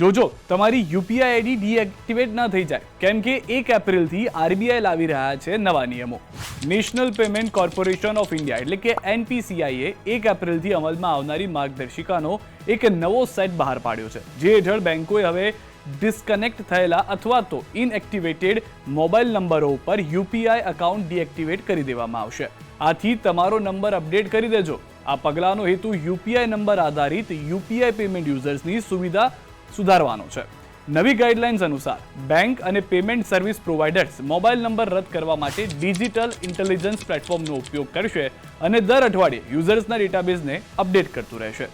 જોજો, તમારી UPI ID deactivate ન થઈ જાય, કેમ કે એક એપ્રિલથી આરબીઆઈ લાવી રહ્યા છે નવા નિયમો. National payment corporation of India એટલે કે એનપીસીઆઈએ એક એપ્રિલથી અમલમાં આવનારી માર્ગદર્શિકાનો એક નવો સેટ બહાર પાડ્યો છે, જે હેઠળ બેંકોએ હવે ડિસ્કનેક્ટ થયેલા અથવા તો ઇનએક્ટિવેટેડ મોબાઈલ નંબરો ઉપર યુપીઆઈ અકાઉન્ટ ડીએક્ટિવેટ કરી દેવામાં આવશે. આથી તમારો નંબર અપડેટ કરી દેજો. આ પગલાંનો હેતુ યુપીઆઈ નંબર આધારિત યુપીઆઈ પેમેન્ટ યુઝર્સની સુવિધા સુધારવાનો છે. નવી ગાઈડલાઇન્સ અનુસાર બેંક અને payment service providers mobile number રદ કરવા માટે ડિજિટલ ઇન્ટેલિજન્સ પ્લેટફોર્મનો ઉપયોગ કરશે અને દર અઠવાડિયે યુઝર્સના ડેટાબેઝને અપડેટ કરતું રહેશે.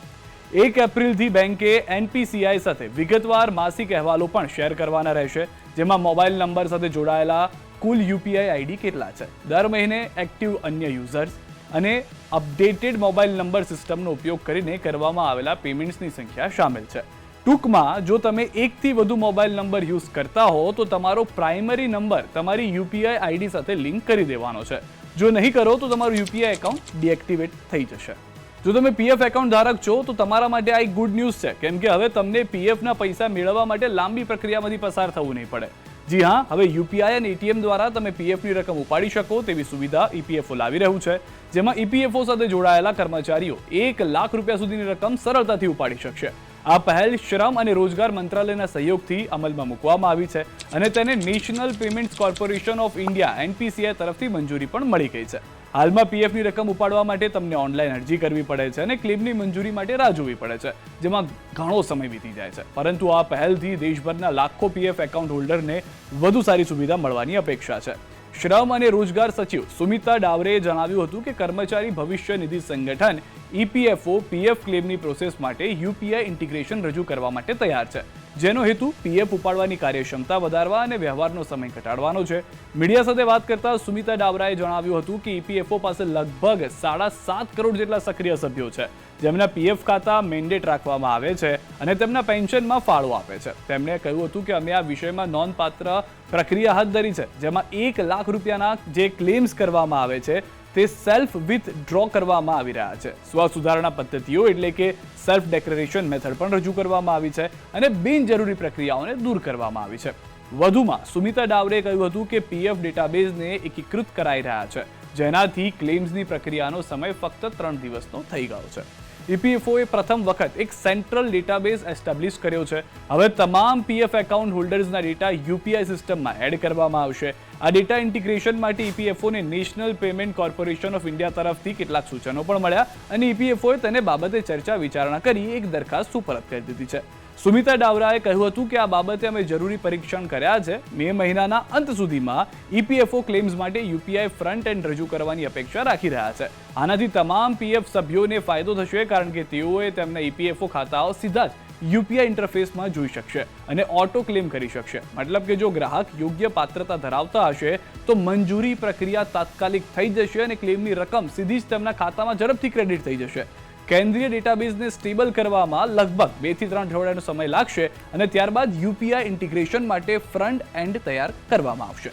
એક એપ્રિલથી બેંકે એનપીસીઆઈ સાથે વિગતવાર માસિક અહેવાલો પણ શેર કરવાના રહેશે, જેમાં મોબાઈલ નંબર સાથે જોડાયેલા કુલ યુપીઆઈ આઈડી કેટલા છે? દર મહિને એક્ટિવ અન્ય યુઝર્સ અને અપડેટેડ મોબાઈલ નંબર સિસ્ટમનો ઉપયોગ કરીને કરવામાં આવેલા પેમેન્ટ્સની સંખ્યા સામેલ છે. ટૂંકમાં, જો તમે એકથી વધુ મોબાઈલ નંબર યુઝ કરતા હો, તો તમારો પ્રાઇમરી નંબર તમારી યુપીઆઈ આઈડી સાથે લિંક કરી દેવાનો છે. જો નહીં કરો, તો તમારું યુપીઆઈ એકાઉન્ટ ડીએક્ટિવેટ થઈ જશે. જો તમે પીએફ એકાઉન્ટ ધારક છો, તો તમારા માટે આ એક ગુડ ન્યૂઝ છે. કેમ કે હવે તમને પીએફના પૈસા મેળવવા માટે લાંબી પ્રક્રિયામાંથી પસાર થવું નહીં પડે. જી હા, હવે યુપીઆઈ અને એટીએમ દ્વારા તમે પીએફની રકમ ઉપાડી શકો તેવી સુવિધા ઈપીએફઓ લાવી રહ્યું છે, જેમાં ઈપીએફઓ સાથે જોડાયેલા કર્મચારીઓ એક લાખ રૂપિયા સુધીની રકમ સરળતાથી ઉપાડી શકશે. આ પહેલ શ્રમ અને રોજગાર મંત્રાલયના સહયોગથી અમલમાં મૂકવામાં આવી છે અને તેને national payments corporation of India, NPCI તરફથી મંજૂરી પણ મળી ગઈ છે. હાલમાં પીએફની રકમ ઉપાડવા માટે તમને ઓનલાઈન અરજી કરવી પડે છે અને ક્લેમની મંજૂરી માટે રાહ જોવી પડે છે, જેમાં ઘણો સમય વીતી જાય છે. પરંતુ આ પહેલથી દેશભરના લાખો પીએફ એકાઉન્ટ હોલ્ડરને વધુ સારી સુવિધા મળવાની અપેક્ષા છે. શ્રમ અને રોજગાર સચિવ સુમિતા ડાવરેએ જણાવ્યું હતું કે કર્મચારી ભવિષ્ય નિધિ સંગઠન ઈપીએફઓ પીએફ ક્લેમની પ્રોસેસ માટે યુપીઆઈ ઇન્ટિગ્રેશન રજૂ કરવા માટે તૈયાર છે. જેનો હેતુ પીએફ ઉપાડવાની કાર્યક્ષમતા વધારવા અને વ્યવહારનો સમય ઘટાડવાનો છે. મીડિયા સાથે વાત કરતા સુમિતા ડાવરાએ જણાવ્યું હતું કે ઈપીએફઓ પાસે લગભગ સાડા સાત કરોડ જેટલા સક્રિય સભ્યો છે. જેમના પીએફ ખાતા મેન્ડેટ રાખવામાં આવે છે અને તેમના પેન્શનમાં ફાળો આપે છે. તેમણે કહ્યું હતું કે અમે આ વિષયમાં નોંધપાત્ર પ્રક્રિયા હાથ ધરી છે, જેમાં એક લાખ રૂપિયાના જે ક્લેમ્સ કરવામાં આવે છે તે સેલ્ફ વિથ ડ્રો કરવામાં આવી રહ્યા છે. સ્વ સુધારણા પદ્ધતિઓ એટલે કે સેલ્ફ ડેક્લેરેશન મેથડ પણ રજૂ કરવામાં આવી છે અને બિનજરૂરી પ્રક્રિયાઓને દૂર કરવામાં આવી છે. વધુમાં, સુમિતા ડાવરે કહ્યું હતું કે પીએફ ડેટાબેઝને એકીકૃત કરાઈ રહ્યા છે. જેનાથી ક્લેમ્સની પ્રક્રિયાનો સમય ફક્ત ત્રણ દિવસનો થઈ ગયો છે. ઈપીએફઓએ પ્રથમ વખત એક સેન્ટ્રલ ડેટાબેઝ એસ્ટાબ્લિશ કર્યો છે. હવે તમામ પીએફ એકાઉન્ટ હોલ્ડર્સના ડેટા યુપીઆઈ સિસ્ટમમાં એડ કરવામાં આવશે. આ ડેટા ઇન્ટિગ્રેશન માટે ઈપીએફઓને national payment corporation of India તરફથી કેટલાક સૂચનો પણ મળ્યા અને ઈપીએફઓએ તેને બાબતે ચર્ચા વિચારણા કરી એક દરખાસ્ત સુપરત કરી દીધી છે. સુમિતા ડાવરાએ કહ્યું હતું કે આ બાબતે અમે જરૂરી પરીક્ષણ કર્યા છે. મે મહિનાના અંત સુધીમાં ઈપીએફઓ ક્લેમ્સ માટે યુપીઆઈ ફ્રન્ટ એન્ડ રજૂ કરવાની અપેક્ષા રાખી રહ્યા છે. આનાથી તમામ પીએફ સભ્યોને ફાયદો થશે કારણ કે તેઓએ તેમના ઈપીએફઓ ખાતાઓ સીધા જ યુપીઆઈ ઇન્ટરફેસમાં જોઈ શકશે અને ઓટો ક્લેમ કરી શકશે. મતલબ કે જો ગ્રાહક યોગ્ય પાત્રતા ધરાવતા હશે, તો મંજૂરી પ્રક્રિયા તાત્કાલિક થઈ જશે અને ક્લેમની રકમ સીધી જ તેમના ખાતામાં ઝડપથી ક્રેડિટ થઈ જશે. કેન્દ્રીય ડેટાબેઝને સ્ટેબલ કરવામાં લગભગ બેથી ત્રણ અઠવાડિયાનો સમય લાગશે અને ત્યારબાદ યુપીઆઈ ઇન્ટિગ્રેશન માટે ફ્રન્ટ એન્ડ તૈયાર કરવામાં આવશે.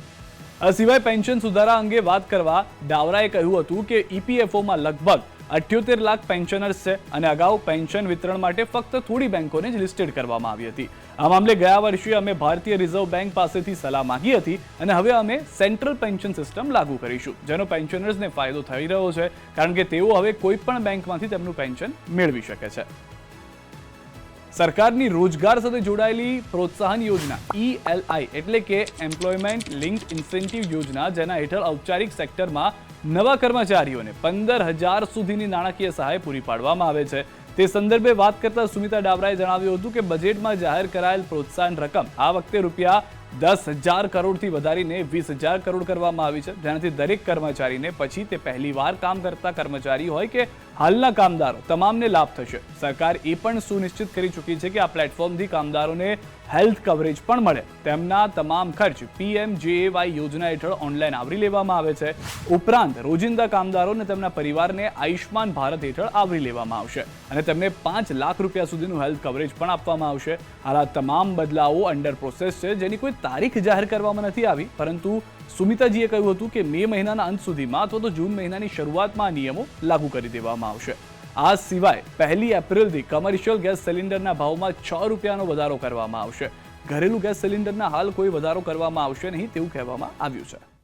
આ સિવાય પેન્શન સુધારા અંગે વાત કરવા ડાવરાએ કહ્યું હતું કે ઈપીએફઓમાં લગભગ અઠ્યોતેર લાખ પેન્શનર્સ છે અને અગાઉ પેન્શન વિતરણ માટે ફક્ત થોડી બેંકોને જ લિસ્ટેડ કરવામાં આવી હતી. આ મામલે ગયા વર્ષે અમે ભારતીય રિઝર્વ બેંક પાસેથી સલાહ માંગી હતી અને હવે અમે સેન્ટ્રલ પેન્શન સિસ્ટમ લાગુ કરીશું, જેનો પેન્શનર્સને ફાયદો થઈ રહ્યો છે, કારણ કે તેઓ હવે કોઈ પણ બેંકમાંથી તેમનું પેન્શન મેળવી શકે છે. સરકારની રોજગાર સાથે જોડાયેલી પ્રોત્સાહન યોજના ઈએલઆઈ એટલે કે એમ્પ્લોયમેન્ટ લિંક ઇન્સેન્ટિવ યોજના, જેના હેઠળ ઔપચારિક સેક્ટરમાં નવા કર્મચારીઓને પંદર હજાર સુધીની નાણાકીય સહાય પૂરી પાડવામાં આવે છે. તે સંદર્ભે વાત કરતા સુમિતા ડાબરાએ જણાવ્યું હતું કે બજેટમાં જાહેર કરાયેલ પ્રોત્સાહન રકમ આ વખતે રૂપિયા દસ હજાર કરોડથી વધારીને વીસ હજાર કરોડ કરવામાં આવી છે. જેનાથી દરેક કર્મચારીને પછી તે પહેલીવાર કામ કરતા કર્મચારી હોય કે હાલના કામદારો, તમામને લાભ થશે. સરકાર એ પણ સુનિશ્ચિત કરી ચૂકી છે કે આ પ્લેટફોર્મથી કામદારોને હેલ્થ કવરેજ પણ મળે. તેમના તમામ ખર્ચ પીએમજેએવાય યોજના હેઠળ ઓનલાઈન આવરી લેવામાં આવે છે. ઉપરાંત રોજિંદા કામદારો અને તેમના પરિવારને આયુષ્માન ભારત હેઠળ આવરી લેવામાં આવશે. અને તેમને પાંચ લાખ રૂપિયા સુધીનું હેલ્થ કવરેજ પણ આપવામાં આવશે. આ તમામ બદલાવો અંડર પ્રોસેસ છે. જેની કોઈ તારીખ જાહેર કરવામાં નથી આવી, પરંતુ સુમિતાજીએ કહ્યું હતું કે મે મહિનાના અંત સુધીમાં અથવા તો જૂન મહિનાની શરૂઆતમાં આ નિયમો લાગુ કરી દેવામાં આવશે. આ સિવાય પહેલી એપ્રિલથી કમર્શિયલ ગેસ સિલિન્ડરના ભાવમાં છ રૂપિયાનો વધારો કરવામાં આવશે. ઘરેલું ગેસ સિલિન્ડરના હાલ કોઈ વધારો કરવામાં આવશે નહીં તેવું કહેવામાં આવ્યું છે.